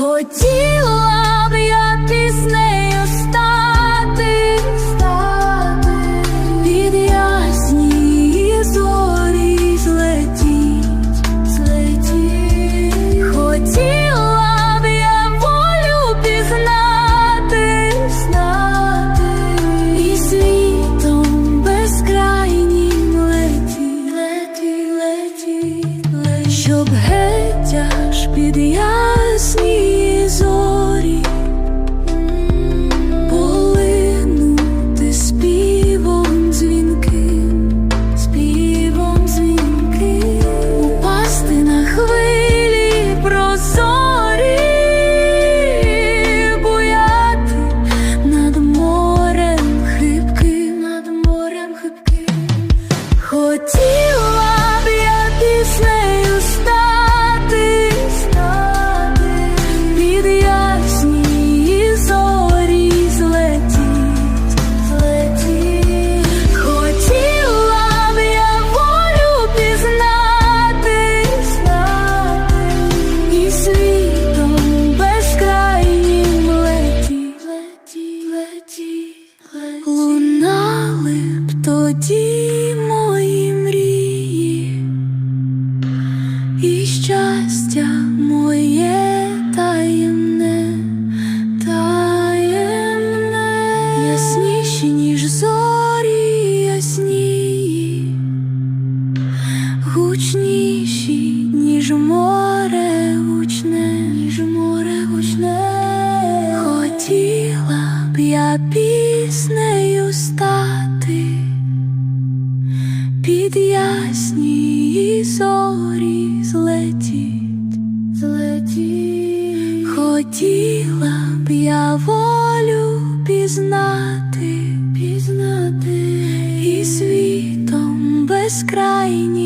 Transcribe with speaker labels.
Speaker 1: Хотіла б я піснею стати, стати під ясні зорі злетіть, злетіть. Хотіла б я волю пізнати, знати і світом безкрайнім летіть, летіть, летіть, летіть. щоб геть аж під ясні б тоді мої мрії, і щастя моє таємне, таємне, ясніші, ніж зорі яснії, гучніші, ніж море гучне, ніж море гучне. Хотіла б я піснею стати під ясні зорі злетіть, злетіть. Хотіла б я волю пізнати, пізнати і світом безкрайнім